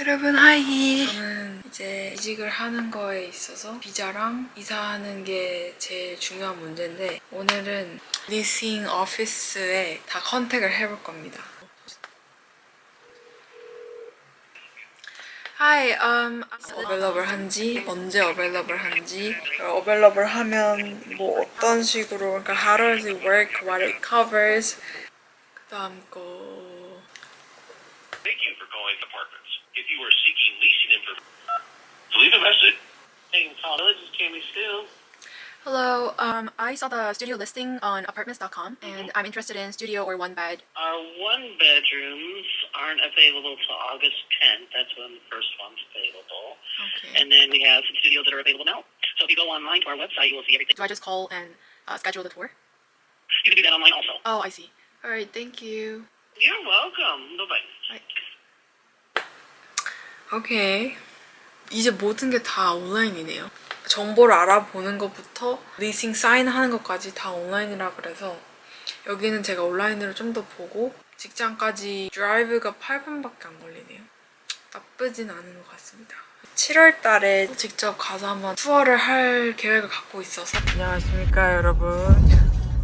여러분 하이. 저는 이제 이직을 하는 거에 있어서 비자랑 이사하는 게 제일 중요한 문제인데 오늘은 리싱 오피스에 다 컨택을 해볼 겁니다. Hi, um, 어벨러블 한지 언제 어벨러블 한지? 어벨러블 하면 뭐 어떤 식으로 그러니까 how does it work, what it covers? 그 다음 거. Thank you for calling apartments. If you are seeking leasing information, leave a message. Hey, College, this is Tammy Steele. Hello, um, I saw the studio listing on apartments.com and I'm interested in studio or one bed. Our one bedrooms aren't available till August 10th. That's when the first one's available. Okay. And then we have some studios that are available now. So if you go online to our website, you will see everything. Do I just call and uh, schedule the tour? You can do that online also. Oh, I see. All right, thank you. You're welcome. Bye-bye. 오케이. 이제 모든 게 다 온라인이네요. 정보를 알아보는 것부터 리싱 사인하는 것까지 다 온라인이라 그래서 여기는 제가 온라인으로 좀 더 보고 직장까지 드라이브가 8분밖에 안 걸리네요. 나쁘진 않은 것 같습니다. 7월 달에 직접 가서 한번 투어를 할 계획을 갖고 있어서 안녕하십니까 여러분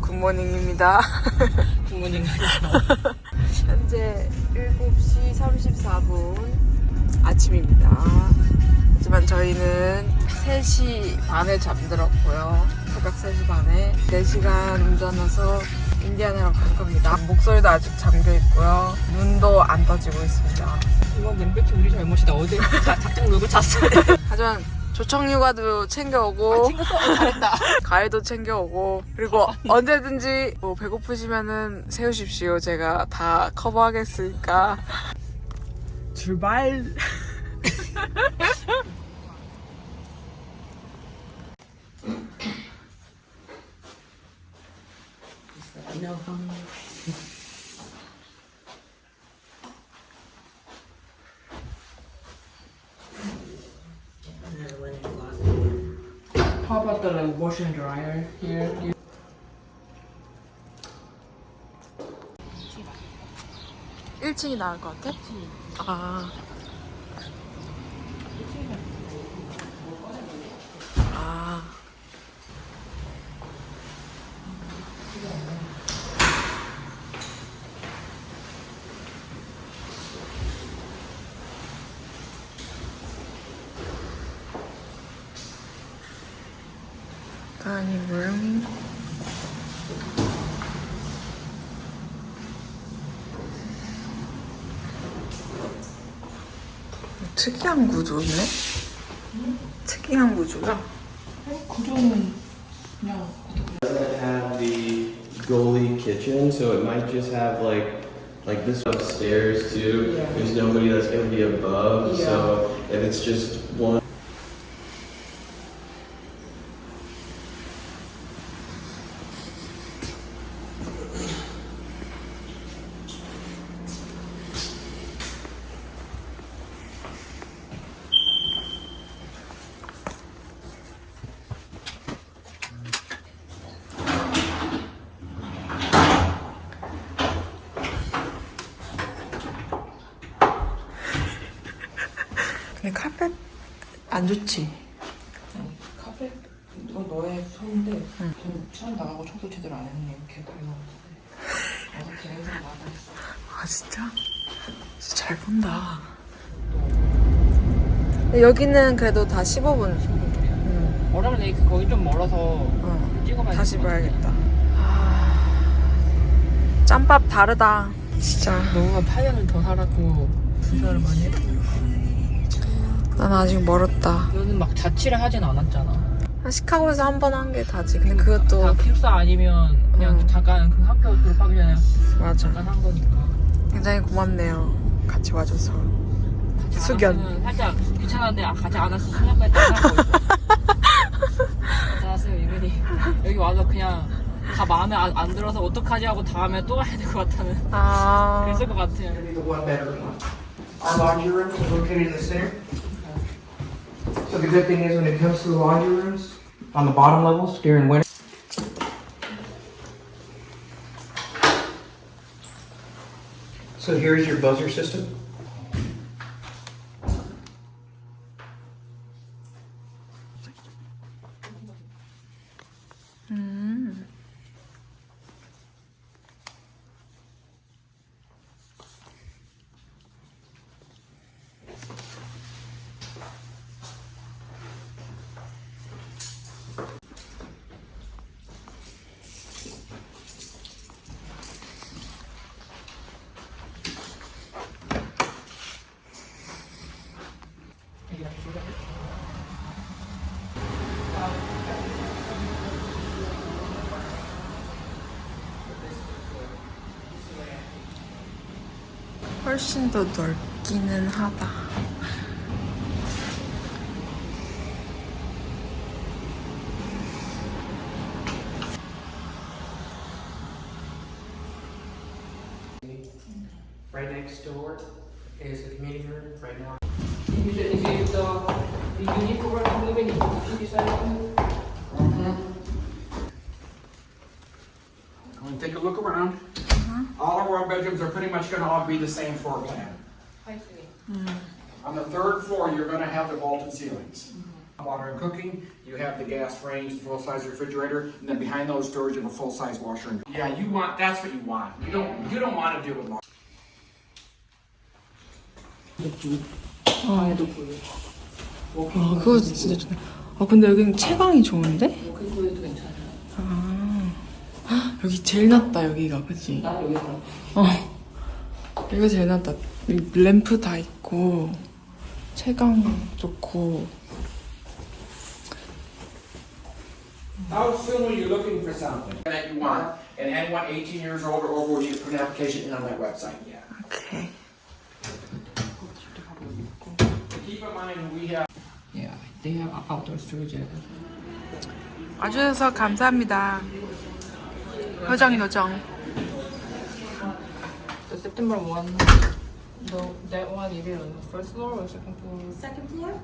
굿모닝입니다 부모님 현재 7시 34분 아침입니다. 하지만 저희는 3시 반에 잠들었고요. 새벽 3시 반에 4시간 운전해서 인디아나로 갈 겁니다. 목소리도 아직 잠겨 있고요. 눈도 안 떠지고 있습니다. 이건 명백히 우리 잘못이다 어제 자, 작정 녹을 찼어요 하지만 조청휴가도 챙겨오고 챙겼어 잘했다 과일도 챙겨오고 그리고 언제든지 뭐 배고프시면은 세우십시오. 제가 다 커버하겠으니까 출발. How about the like, wash and dryer here? 1층이 나을 것 같아? 아. 아. dining room. 특이한 구조네. 특이한 구조야. 구조는 그냥 doesn't have the goalie kitchen, so it might just have like like this upstairs too. Yeah. There's nobody that's gonna be above, so if it's just one. 근데 카펫 안 좋지. 카페 이거 너의 손인데 응. 처음 나가고 청소 제대로 안 했네 이렇게 했어 아 진짜? 진짜 잘 본다. 근데 여기는 그래도 다 15분. 응. 워라벨 레이크 거기 좀 멀어서 어. 찍어봐야 다시 될것 같아. 봐야겠다. 아, 짬밥 다르다. 진짜. 너가 8년을 더 살았고 투자를 많이 했고 난 아직 멀었다. 너는 막 자취를 하진 않았잖아 시카고에서 한 번 한 게 다지. 근데 그것도 다 기숙사 아니면 그냥 어. 잠깐 그 학교 졸업하기 전에 맞아. 잠깐 한 거니까 굉장히 고맙네요. 같이 와줘서. 같이 안 숙연. 왔으면 살짝 귀찮았는데 아, 같이 안 왔으면 소년까지 생각하고 있어 같이 왔으면 이분이 여기 와서 그냥 다 마음에 안, 안 들어서 어떡하지 하고 다음에 또 가야 될 것 같다는 아. 그랬을 것 같아요 be the one bedroom. Our laundry room is located in the center. But the good thing is when it comes to the laundry rooms, on the bottom levels during winter, So here's your buzzer system. Mm. 훨씬 더 넓기는 하다. Right next door is the community room. Right now, If you, if you, the, the unit for work moving, if you decide to Go and take a look around. All of our bedrooms are pretty much gonna all be the same floor plan. On the third floor, you're gonna have the vaulted ceilings. Water and cooking, you have the gas range, the full-size refrigerator, and then behind those doors, you have a full-size washer. and- Yeah, you want, that's what you want. You don't, you don't wanna deal with. 방에도 보여. 아, 그거 진짜 좋네. 아, 근데 여기는 채광이 좋은데? 여기 제일 낫다, 여기가, 그치? 나 여기서. 어. 여기가 제일 낫다. 여기 램프 다 있고, 채광 좋고. How soon are you looking for something? That you want, and anyone eighteen years old or over, you put an application in on that website, yeah. 오케이. Keep in mind, we have Yeah, they have outdoor storage. 와주셔서 감사합니다. 효정, 효정. The September one, the, that one it on the first floor or second floor? Second floor?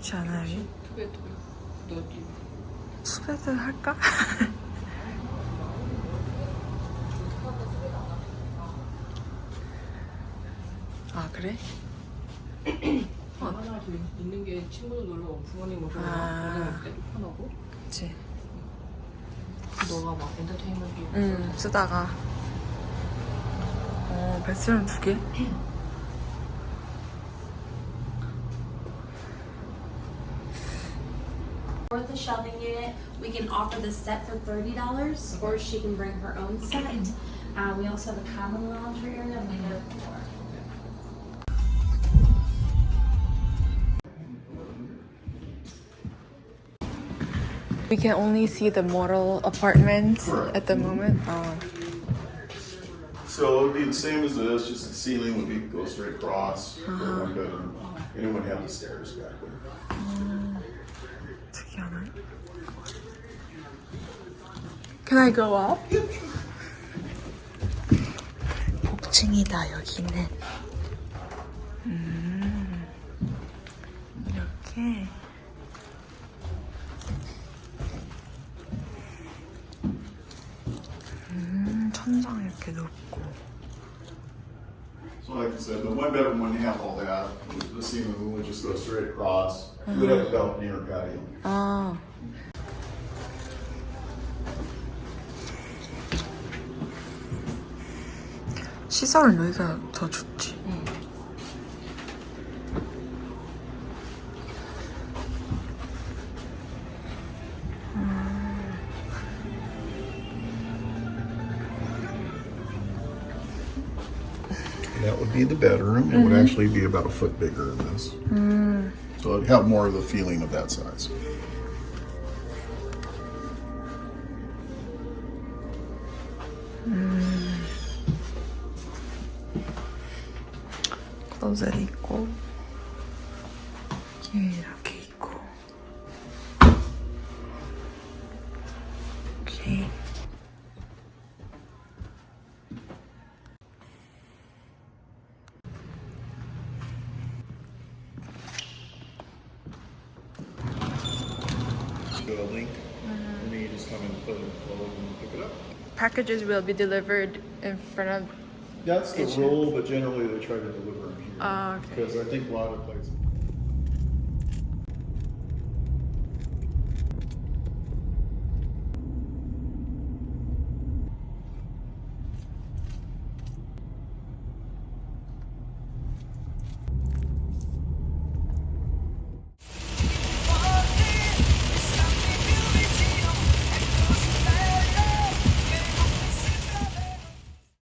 좋지 않아요? 여기? 투베 투베. 너지. 수배드 할까? 아, 그래? 하나 더 있는 게 친구들 놀러 오고 부모님 오셔서 아. 때도 편하고. 그치. 너가 막 엔터테인먼트 응, 쓰다가. 어, 베스트룸 두 개? The shelving unit, we can offer the set for thirty dollars, or she can bring her own set. Uh, we also have a common laundry area on the third floor. We can only see the model apartment Correct. at the moment. Oh. So it would be the same as this, just the ceiling would be, go straight across for one bedroom. And it would have the stairs back there. Can I go up? 복층이다 여기는. 음, 이렇게. 음, 천장 이렇게 높고. So like I said, the one bedroom wouldn't have all that. The ceiling would just go straight across. You would have a balcony or patio. 아. 시설은 여기가 더 좋지. That would be the bedroom. It would actually be about a foot bigger than this. So it'd have more of the feeling of that size. 클로젯 있고 이렇게 있고 오케이 Go a link, and then you just come and put it forward and pick it up. packages will be delivered in front of That's the Kitchen. rule, but generally they try to deliver Ah, because I think water plays a